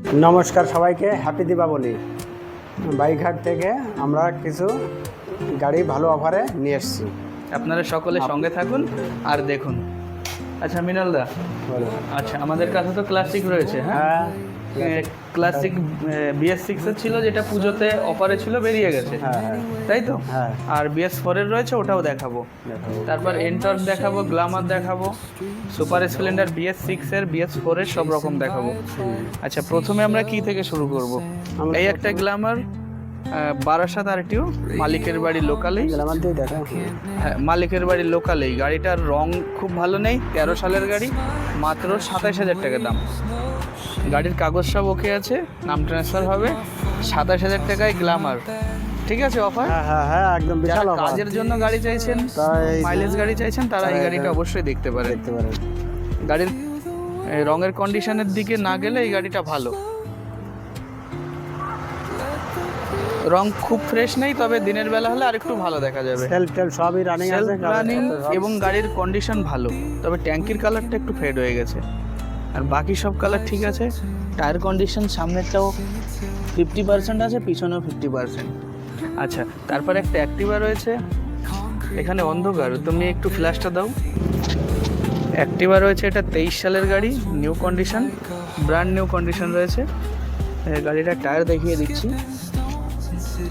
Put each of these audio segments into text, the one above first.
নমস্কার সবাইকে হ্যাপি দীপাবলি বাইঘাট থেকে আমরা কিছু গাড়ি ভালো অফারে নিয়ে এসেছি। আপনারা সকলে সঙ্গে থাকুন আর দেখুন। আচ্ছা মিনালদা আচ্ছা আমাদের কাছে তো ক্লাসিক রয়েছে হ্যাঁ? হ্যাঁ। ক্লাসিক বিএস সিক্সের ছিল যেটা পুজোতে অফারে ছিল বেরিয়ে গেছে। হ্যাঁ হ্যাঁ। তাই তো? হ্যাঁ। আর বিএস ফোরের রয়েছে ওটাও দেখাবো। তারপর এন্টর্ক দেখাবো গ্লামার দেখাবো সুপার স্প্লেন্ডার বিএস সিক্সের বিএস ফোরের সব রকম দেখাবো। আচ্ছা প্রথমে আমরা কি থেকে শুরু করব? এই একটা গ্লামার বারাসাত আরটিও মালিকের বাড়ি লোকালেই। হ্যাঁ মালিকের বাড়ি লোকালেই। গাড়িটার রং খুব ভালো নেই তেরো সালের গাড়ি মাত্র সাতাশ হাজার টাকা দাম। গাড়ির কাগজ সব ওকে আছে নাম ট্রান্সফার হবে সাতাশ হাজার টাকায় গ্লামার ঠিক আছে অফার হ্যাঁ হ্যাঁ হ্যাঁ একদম বিশাল অফার কাজের জন্য গাড়ি চাইছেন মাইলেজ গাড়ি চাইছেন তারা এই গাড়িটা অবশ্যই দেখতে পারেন। দেখতে পারেন। গাড়ির রঙের কন্ডিশনের দিকে না গেলে এই গাড়িটা ভালো। রং খুব ফ্রেশ নেই তবে দিনের বেলা হলে আরেকটু ভালো দেখা যাবে। সেলফ টেল সবই রানিং আছে রানিং এবং গাড়ির কন্ডিশন ভালো তবে ট্যাঙ্কির কালারটা একটু ফেড হয়ে গেছে। আর বাকি সব কালার ঠিক আছে? টায়ার কন্ডিশন সামনেরটাও ফিফটি পার্সেন্ট আছে পিছনেও ফিফটি পার্সেন্ট আচ্ছা তারপরে একটা অ্যাক্টিভা রয়েছে। এখানে অন্ধকার তুমি একটু ফ্ল্যাশটা দাও। অ্যাক্টিভা রয়েছে এটা তেইশ সালের গাড়ি new condition brand new condition রয়েছে। এ, গাড়িটার টায়ার দেখিয়ে দিচ্ছি।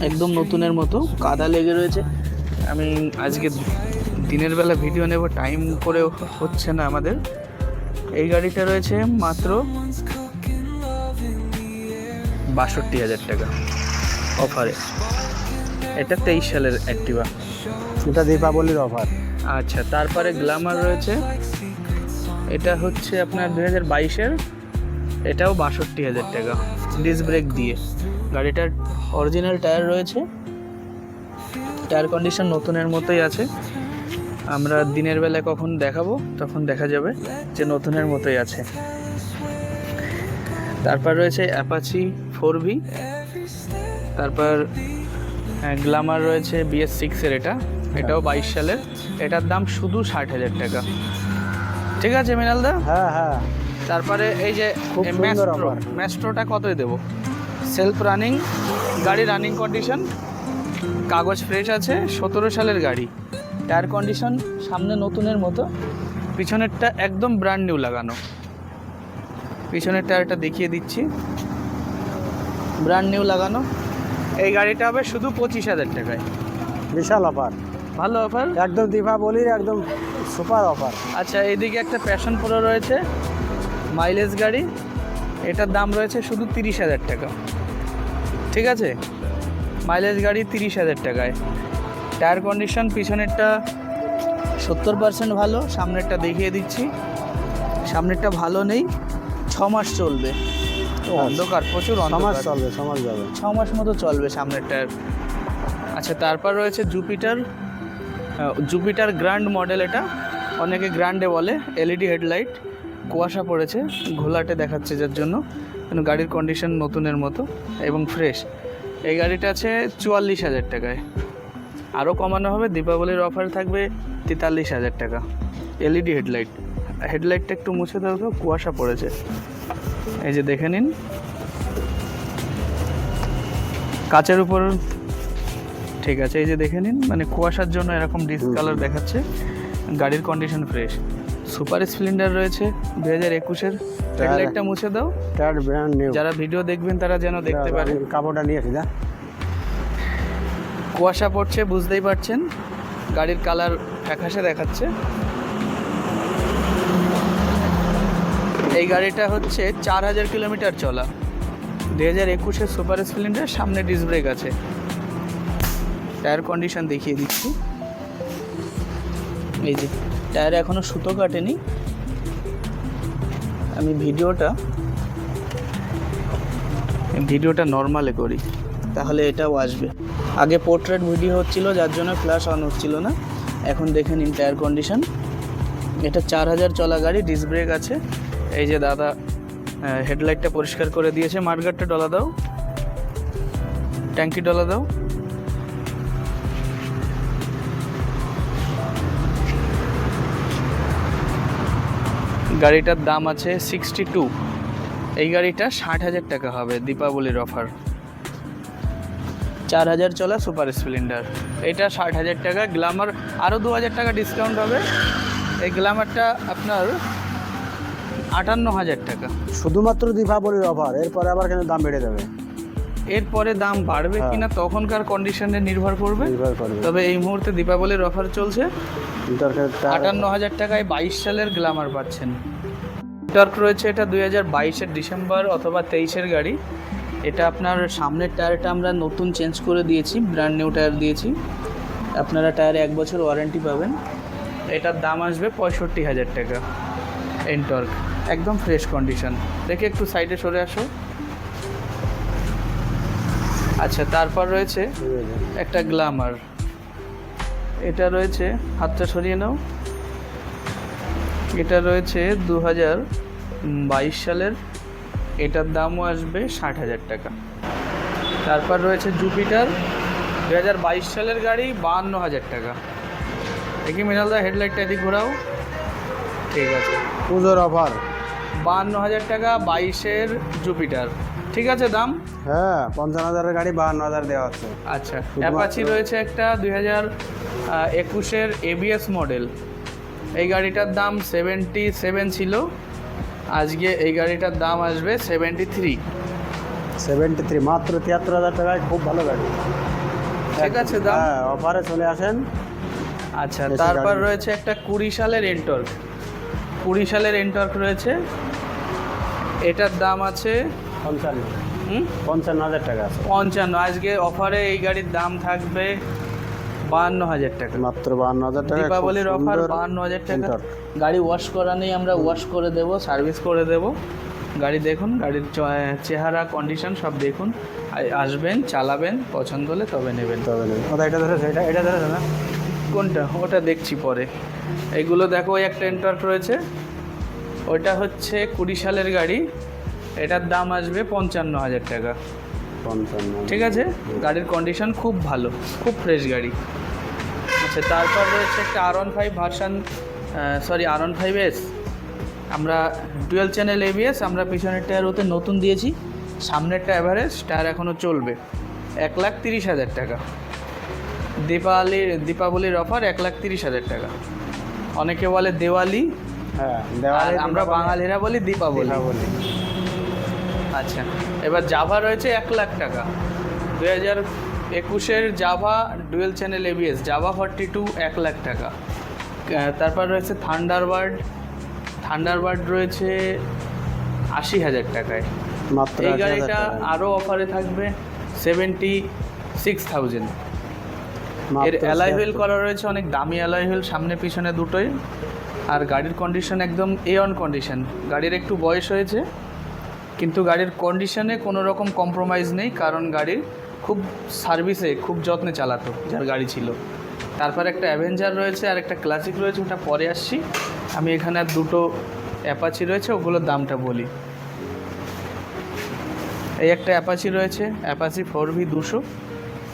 একদম নতুনের মতো কাদা লেগে রয়েছে। আমি আজকে দিনের বেলা ভিডিও নেব টাইম করে হচ্ছে না আমাদের। এই গাড়িটা রয়েছে মাত্র বাষট্টি হাজার টাকা অফারে। এটা তেইশ সালের অ্যাক্টিভা এটা দীপাবলির অফার। আচ্ছা তারপরে গ্ল্যামার রয়েছে। এটা হচ্ছে আপনার দু হাজার বাইশের। এটাও বাষট্টি হাজার টাকা। ডিস ব্রেক দিয়ে। গাড়িটার অরিজিনাল টায়ার রয়েছে। টায়ার কন্ডিশন নতুনের মতোই আছে। আমরা দিনের বেলা কখন দেখাবো তখন দেখা যাবে যে নতুনের মতোই আছে। তারপর রয়েছে অ্যাপাচি ফোর ভি তারপর গ্লামার রয়েছে বিএস সিক্সের এটা। এটাও বাইশ সালের। এটার দাম শুধু ষাট হাজার টাকা। ঠিক আছে মিনালদা হ্যাঁ হ্যাঁ। তারপরে এই যে ম্যাস্ট্রো ম্যাস্ট্রোটা কতই দেবো? সেলফ রানিং গাড়ি রানিং কন্ডিশন কাগজ ফ্রেশ আছে সতেরো সালের গাড়ি। টায়ার কন্ডিশন সামনে নতুনের মতো। পিছনেরটা একদম ব্র্যান্ড নিউ লাগানো। পিছনের টায়ারটা দেখিয়ে দিচ্ছি। ব্র্যান্ড নিউ লাগানো। এই গাড়িটা হবে শুধু পঁচিশ হাজার টাকায়। বিশাল অফার ভালো অফার একদম দীপাবলির একদম সুপার অফার আচ্ছা এদিকে একটা প্যাশন প্রো রয়েছে। মাইলেজ গাড়ি। এটার দাম রয়েছে শুধু তিরিশ হাজার টাকা। ঠিক আছে? মাইলেজ গাড়ি তিরিশ হাজার টাকায়। টায়ার কন্ডিশন পিছনেরটা সত্তর পার্সেন্ট ভালো সামনেরটা দেখিয়ে দিচ্ছি। সামনেরটা ভালো নেই ছ মাস চলবে তো অন্ধকার প্রচুর অন্ধকার। চলবে সমাজ যাবে। ছ মাস মতো চলবে সামনের টায়ার আচ্ছা তারপর রয়েছে জুপিটার জুপিটার গ্র্যান্ড মডেল এটা। অনেকে গ্র্যান্ডে বলে এলইডি হেডলাইট কুয়াশা পড়েছে ঘোলাটে দেখাচ্ছে যার জন্য। কিন্তু গাড়ির কন্ডিশন নতুনের মতো এবং ফ্রেশ এই গাড়িটা আছে চুয়াল্লিশ হাজার টাকায়। আরও কমানো হবে দীপাবলির অফার থাকবে তেতাল্লিশ হাজার টাকা। এলইডি হেডলাইট হেডলাইটটা একটু মুছে দাও তো কুয়াশা পড়েছে। এই যে দেখে নিন। কাচের উপর ঠিক আছে এই যে দেখে নিন। মানে কুয়াশার জন্য এরকম ডিসকালার দেখাচ্ছে। গাড়ির কন্ডিশন ফ্রেশ সুপার স্প্লেন্ডার রয়েছে দু হাজার একুশের। হেডলাইটটা মুছে দাও। যারা ভিডিও দেখবেন তারা যেন দেখতে পারে। কাপড়টা নিয়ে যা। কুয়াশা পড়ছে, বুঝতেই পারছেন। গাড়ির কালার ফ্যাকাশে দেখাচ্ছে। এই গাড়িটা হচ্ছে চার হাজার কিলোমিটার চলা। দু হাজার একুশের সুপার স্প্লেন্ডার সামনে ডিস ব্রেক আছে। টায়ার কন্ডিশন দেখিয়ে দিচ্ছি। এই যে, টায়ারে এখনও সুতো কাটেনি। আমি ভিডিওটা ভিডিওটা নর্মালে করি, তাহলে এটাও আসবে। আগে পোর্ট্রেট ভিডিও হচ্ছিল, যার জন্য ফ্ল্যাশ অন হচ্ছিল না। এখন দেখে নিন টায়ার কন্ডিশন এটা চার হাজার চলা গাড়ি ডিস ব্রেক আছে। এই যে দাদা হেডলাইটটা পরিষ্কার করে দিয়েছে। মার্গারটা ডলা দাও। ট্যাঙ্কি ডলা দাও। গাড়িটার দাম আছে সিক্সটি টু এই গাড়িটা ষাট হাজার টাকা হবে, দীপাবলির অফার চার হাজার চলা সুপার স্প্লেন্ডার। এটা ষাট হাজার টাকা গ্ল্যামার আরও দু হাজার টাকা ডিসকাউন্ট হবে। এই গ্ল্যামারটা আপনার আটান্ন হাজার টাকা। শুধুমাত্র দীপাবলির অফার এরপরে আবার কিন্তু দাম বেড়ে যাবে। এরপরে দাম বাড়বে হ্যাঁ। কিনা তখনকার কন্ডিশনে নির্ভর করবে। তবে এই মুহূর্তে দীপাবলির অফার চলছে। আটান্ন হাজার টাকায় বাইশ সালের গ্ল্যামার পাচ্ছেন। টর্ক রয়েছে এটা দুই হাজার বাইশের ডিসেম্বর অথবা তেইশের গাড়ি। এটা আপনার সামনের টায়ারটা আমরা নতুন চেঞ্জ করে দিয়েছি ব্র্যান্ড নিউ টায়ার দিয়েছি। আপনারা টায়ারে এক বছর ওয়ারেন্টি পাবেন। এটার দাম আসবে পঁয়ষট্টি হাজার টাকা এনটর্ক একদম ফ্রেশ কন্ডিশন দেখে একটু সাইডে সরে আসো। আচ্ছা তারপর রয়েছে একটা গ্ল্যামার এটা রয়েছে, হাতটা সরিয়ে নাও। এটা রয়েছে দু হাজার বাইশ সালের এটার দামও আসবে ষাট হাজার টাকা। তারপর রয়েছে জুপিটার দু হাজার বাইশ সালের গাড়ি বাহান্ন হাজার টাকা। দেখি মিনালদা হেডলাইটটা এদিক ঘোরাও। ঠিক আছে। পুজোর অফার। বাহান্ন হাজার টাকা বাইশের জুপিটার ঠিক আছে দাম? হ্যাঁ পঞ্চান্ন হাজারের গাড়ি বাহান্ন হাজার দেওয়া আছে। আচ্ছা অ্যাপাচি রয়েছে একটা দুই হাজার একুশের এবিএস মডেল এই গাড়িটার দাম সেভেন্টি সেভেন ছিল। আজকে এই গাড়িটার দাম আসবে সেভেন্টি থ্রি সেভেন্টি থ্রি মাত্র তিয়াত্তর হাজার টাকায় খুব ভালো গাড়ি। ঠিক আছে দাম? হ্যাঁ অফারে চলে আসেন। আচ্ছা তারপর রয়েছে একটা কুড়ি সালের এন্টর্ক কুড়ি সালের এন্টর্ক রয়েছে। এটার দাম আছে পঞ্চান্ন। হুম? পঞ্চান্ন হাজার টাকা আছে। পঞ্চান্ন। আজকে অফারে এই গাড়ির দাম থাকবে বাহান্ন হাজার টাকা। মাত্র বাহান্ন হাজার টাকা দীপাবলির অফার বাহান্ন হাজার টাকা। গাড়ি ওয়াশ করা নেই আমরা ওয়াশ করে দেব সার্ভিস করে দেব। গাড়ি দেখুন গাড়ির চেহারা কন্ডিশন সব দেখুন। আসবেন চালাবেন পছন্দ হলে তবে নেবেন। তবে। ওটা এটা ধরেছে এটা এটা ধরেছে না কোনটা? ওটা দেখছি পরে। এগুলো দেখো ওই একটা এন্টার্ক রয়েছে। ওইটা হচ্ছে কুড়ি সালের গাড়ি। এটার দাম আসবে পঞ্চান্ন হাজার টাকা। পঞ্চান্ন ঠিক আছে? গাড়ির কন্ডিশন খুব ভালো খুব ফ্রেশ গাড়ি। আচ্ছা তারপর রয়েছে একটা R one five version sorry R one five S আমরা টুয়েলভ চ্যানেল এবিএস আমরা পিছনের টায়ার ওতে নতুন দিয়েছি সামনেরটা অ্যাভারেজ টায়ার এখনও চলবে। এক লাখ তিরিশ হাজার টাকা। দীপাবলির দীপাবলির অফার এক লাখ তিরিশ হাজার টাকা। অনেকে বলে দেওয়ালি হ্যাঁ দেওয়ালি আমরা বাঙালিরা বলি দীপাবলি। বলি আচ্ছা এবার জাভা রয়েছে এক লাখ টাকা। দু হাজার একুশের Jawa dual channel ABS Jawa forty two এক লাখ টাকা। তারপর রয়েছে থান্ডারবার্ড থান্ডারবার্ড রয়েছে আশি হাজার টাকায়। মাত্র এই গাড়িটা আরও অফারে থাকবে সেভেন্টি সিক্স থাউজেন্ড। এর অ্যালয় হুইল করা রয়েছে অনেক দামি অ্যালয় হুইল সামনে পিছনে দুটোই। আর গাড়ির কন্ডিশন একদম এ অন কন্ডিশন গাড়ির একটু বয়স হয়েছে। কিন্তু গাড়ির কন্ডিশনে কোনো রকম কম্প্রোমাইজ নেই, কারণ গাড়ির খুব সার্ভিসে খুব যত্নে চালাতো, যার গাড়ি ছিল। তারপর একটা অ্যাভেঞ্জার রয়েছে, আর একটা ক্লাসিক রয়েছে, ওটা পরে আসছি। আমি এখানে আর দুটো অ্যাপাচি রয়েছে, ওগুলোর দামটা বলি। এই একটা অ্যাপাচি রয়েছে অ্যাপাচি ফোর ভি দুশো।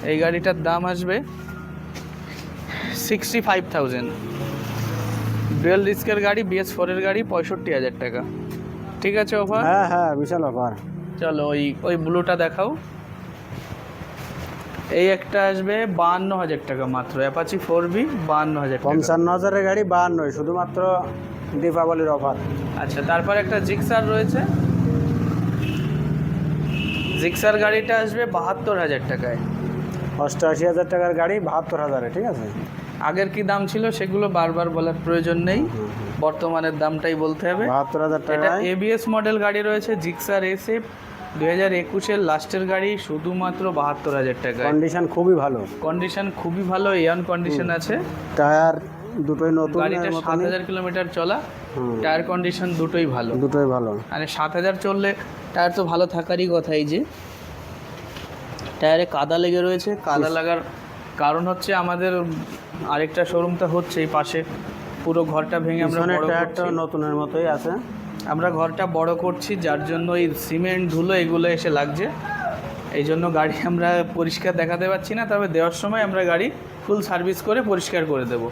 এই গাড়িটার দাম আসবে সিক্সটি ফাইভ থাউজেন্ড ডুয়েল ডিস্কের গাড়ি বিএস ফোরের গাড়ি, পঁয়ষট্টি হাজার টাকা। ঠিক আছে অফার হ্যাঁ হ্যাঁ বিশাল অফার চলো ওই ওই ব্লুটা দেখাও। এই একটা আসবে বাহান্ন হাজার টাকা মাত্র অ্যাপাচি ফোর বি বাহান্ন হাজার পঞ্চান্ন হাজারের গাড়ি বাহান্ন শুধুমাত্র দীপাবলির অফার আচ্ছা তারপর একটা জিক্সার রয়েছে। জিক্সার গাড়িটা আসবে বাহাত্তর হাজার টাকায়। অষ্টআশি হাজার টাকার গাড়ি বাহাত্তর হাজারে ঠিক আছে? আগের কি দাম ছিল সেগুলো বারবার বলার প্রয়োজন নেই। বর্তমানের দামটাই বলতে হবে। বাহাত্তর হাজার টাকায়। এবিএস মডেল গাড়ি রয়েছে জিক্সার এসএফ দুই হাজার একুশের লাস্টের গাড়ি শুধুমাত্র বাহাত্তর হাজার টাকা কন্ডিশন খুবই ভালো। কন্ডিশন খুবই ভালো এয়ান কন্ডিশন আছে। টায়ার দুটোই নতুন গাড়িটা সাত হাজার কিলোমিটার চলা টায়ার কন্ডিশন দুটোই ভালো। দুটোই ভালো। মানে সাত হাজার চললে টায়ার তো ভালো থাকারই কথা এই যে। টায়ারে কাদা লেগে রয়েছে কাদা লাগার কারণ হচ্ছে আমাদের আরেকটা শোরুমটা হচ্ছে এই পাশে। পুরো ঘরটা ভেঙে আমরা টায়ারটা নতুনের মতোই আছে। আমরা ঘরটা বড় করছি যার জন্য এই সিমেন্ট ধুলো এগুলো এসে লাগছে। এই জন্য গাড়ি আমরা পরিষ্কার দেখাতে পাচ্ছি না তবে দেওয়ার সময় আমরা গাড়ি ফুল সার্ভিস করে পরিষ্কার করে দেবো।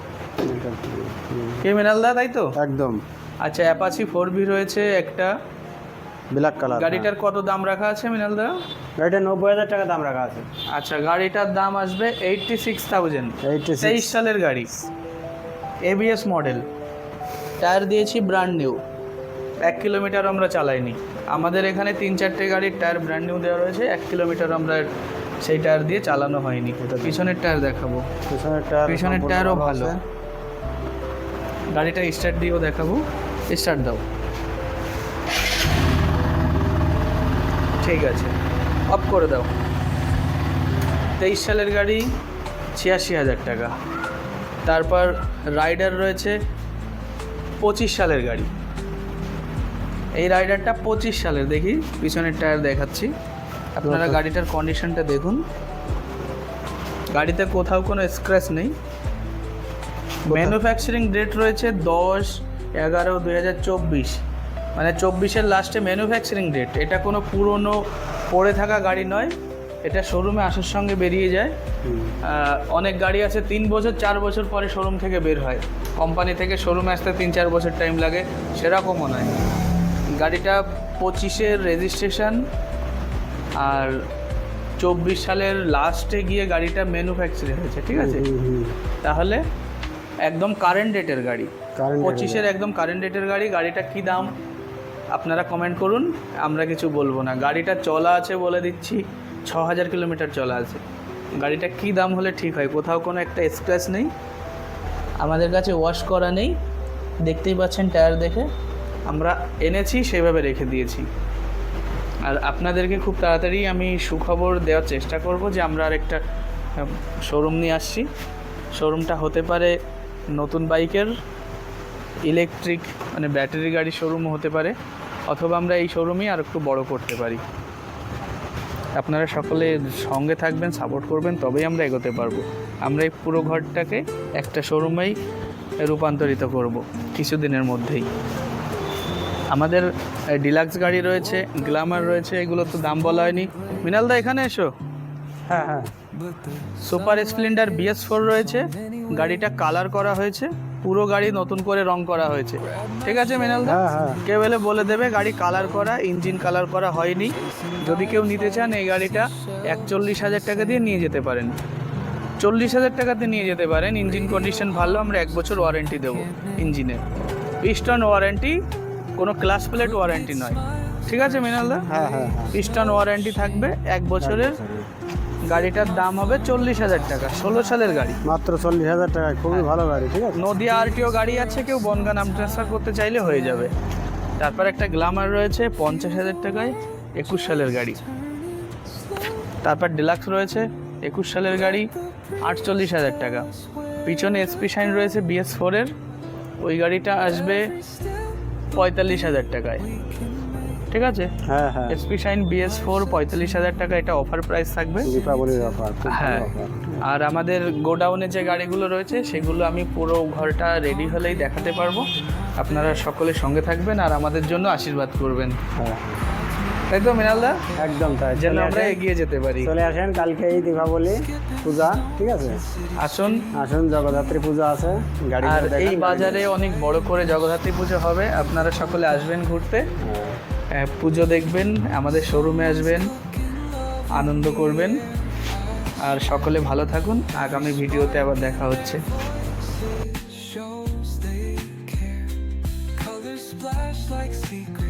কে মৃণালদা তাই তো? একদম। আচ্ছা অ্যাপাচি ফোর ভি রয়েছে একটা। ব্ল্যাক কালার গাড়িটার কত দাম রাখা আছে মিনাল দা? গাড়িটা নব্বই হাজার টাকা দাম রাখা আছে। আচ্ছা গাড়িটার দাম আসবে এইটটি সিক্স থাউজেন্ড তেইশ সালের গাড়ি। এবিএস মডেল টায়ার দিয়েছি ব্র্যান্ড নিউ এক কিলোমিটার আমরা চালাইনি। আমাদের এখানে তিন চারটে গাড়ির টায়ার ব্র্যান্ড নিউ দেওয়া রয়েছে। এক কিলোমিটার আমরা সেই টায়ার দিয়ে চালানো হয়নি। পিছনের টায়ার দেখাবো। পিছনের টায়ার পিছনের টায়ারও ভালো। গাড়িটা স্টার্ট দিয়েও দেখাবো। স্টার্ট দাও। ঠিক আছে। অফ করে দাও। তেইশ সালের গাড়ি ছিয়াশি হাজার টাকা। তারপর রাইডার রয়েছে পঁচিশ সালের গাড়ি। এই রাইডারটা পঁচিশ সালের দেখি পিছনের টায়ার দেখাচ্ছি। আপনারা গাড়িটার কন্ডিশনটা দেখুন। গাড়িতে কোথাও কোনো স্ক্র্যাচ নেই। ম্যানুফ্যাকচারিং ডেট রয়েছে দশ এগারো দুই হাজার চব্বিশ। মানে চব্বিশের লাস্টে ম্যানুফ্যাকচারিং ডেট এটা কোনো পুরনো পড়ে থাকা গাড়ি নয়। এটা শোরুমে আসার সঙ্গে বেরিয়ে যায়। অনেক গাড়ি আছে তিন বছর চার বছর পরে শোরুম থেকে বের হয়। কোম্পানি থেকে শোরুমে আসতে তিন চার বছর টাইম লাগে সেরকমও নয়। গাড়িটা পঁচিশের রেজিস্ট্রেশন আর চব্বিশ সালের লাস্টে গিয়ে গাড়িটা ম্যানুফ্যাকচারিং হয়েছে ঠিক আছে। তাহলে একদম কারেন্ট ডেটের গাড়ি। পঁচিশের একদম কারেন্ট ডেটের গাড়ি গাড়িটা কি দাম? আপনারা কমেন্ট করুন আমরা কিছু বলব না। গাড়িটা চলা আছে বলে দিচ্ছি। ছ হাজার কিলোমিটার চলা আছে। গাড়িটা কি দাম হলে ঠিক হয়? কোথাও কোনো একটা স্ক্র্যাচ নেই। আমাদের কাছে ওয়াশ করা নেই। দেখতেই পাচ্ছেন টায়ার দেখে। আমরা এনেছি, সেভাবে রেখে দিয়েছি। আর আপনাদেরকে খুব তাড়াতাড়ি আমি সুখবর দেওয়ার চেষ্টা করব যে আমরা আরেকটা শোরুম নিয়ে আসছি। শোরুমটা হতে পারে নতুন বাইকের ইলেকট্রিক মানে ব্যাটারি গাড়ি শোরুম হতে পারে। অথবা আমরা এই শোরুমই আর একটু বড় করতে পারি। আপনারা সকলে সঙ্গে থাকবেন সাপোর্ট করবেন তবেই আমরা এগোতে পারব। আমরা এই পুরো ঘরটাকে একটা শোরুমেই রূপান্তরিত করব কিছুদিনের মধ্যেই। আমাদের ডিলাক্স গাড়ি রয়েছে গ্ল্যামার রয়েছে এগুলো তো দাম বলা হয়নি। মিনালদা এখানে এসো। হ্যাঁ হ্যাঁ। সুপার স্প্লেন্ডার বিএস ফোর রয়েছে। গাড়িটা কালার করা হয়েছে। পুরো গাড়ি নতুন করে রং করা হয়েছে। ঠিক আছে মিনালদা হ্যাঁ হ্যাঁ। কেউ এলে বলে দেবে গাড়ি কালার করা ইঞ্জিন কালার করা হয়নি। যদি কেউ নিতে চান এই গাড়িটা একচল্লিশ হাজার টাকা দিয়ে নিয়ে যেতে পারেন। চল্লিশ হাজার টাকাতে নিয়ে যেতে পারেন। ইঞ্জিন কন্ডিশন ভালো আমরা এক বছর ওয়ারেন্টি দেবো ইঞ্জিনের। পিস্টন ওয়ারেন্টি কোনো ক্লাস প্লেট ওয়ারেন্টি নয়। ঠিক আছে মিনালদা হ্যাঁ হ্যাঁ হ্যাঁ। পিস্টন ওয়ারেন্টি থাকবে এক বছরের। গাড়িটার দাম হবে চল্লিশ হাজার টাকা ষোলো সালের গাড়ি। মাত্র চল্লিশ হাজার টাকা খুবই ভালো গাড়ি ঠিক আছে? নদিয়া আরটিও গাড়ি আছে কেউ বনগা নাম ট্রান্সফার করতে চাইলে হয়ে যাবে। তারপর একটা গ্লামার রয়েছে পঞ্চাশ হাজার টাকায় একুশ সালের গাড়ি। তারপর ডিলাক্স রয়েছে একুশ সালের গাড়ি আটচল্লিশ হাজার টাকা। পিছনে এসপি শাইন রয়েছে বিএস ফোরের ওই গাড়িটা আসবে পঁয়তাল্লিশ হাজার টাকায়। ঠিক আছে? হ্যাঁ হ্যাঁ। এসপি শাইন বিএস ফোর পঁয়তাল্লিশ হাজার টাকা এটা অফার প্রাইস থাকবে। দীপাবলির অফার হ্যাঁ। আর আমাদের গোডাউনে যে গাড়িগুলো রয়েছে সেগুলো আমি পুরো ঘরটা রেডি হলেই দেখাতে পারব। আপনারা সকলে সঙ্গে থাকবেন আর আমাদের জন্য আশীর্বাদ করবেন। হ্যাঁ। তাই তো মৃণালদা একদম তাই। যেন আমরা এগিয়ে যেতে পারি। চলে আসেন কালকে এই দীপাবলি পূজা ঠিক আছে? আসুন। আসুন জগদ্ধাত্রী পূজা আছে গাড়ি আর এই বাজারে অনেক বড় করে জগদ্ধাত্রী পুজো হবে আপনারা সকলে আসবেন ঘুরতে। আহ, পুজো দেখবেন, আমাদের শোরুমে আসবেন, আনন্দ করবেন। আর সকলে ভালো থাকুন, আগামী ভিডিওতে আবার দেখা হচ্ছে। Like.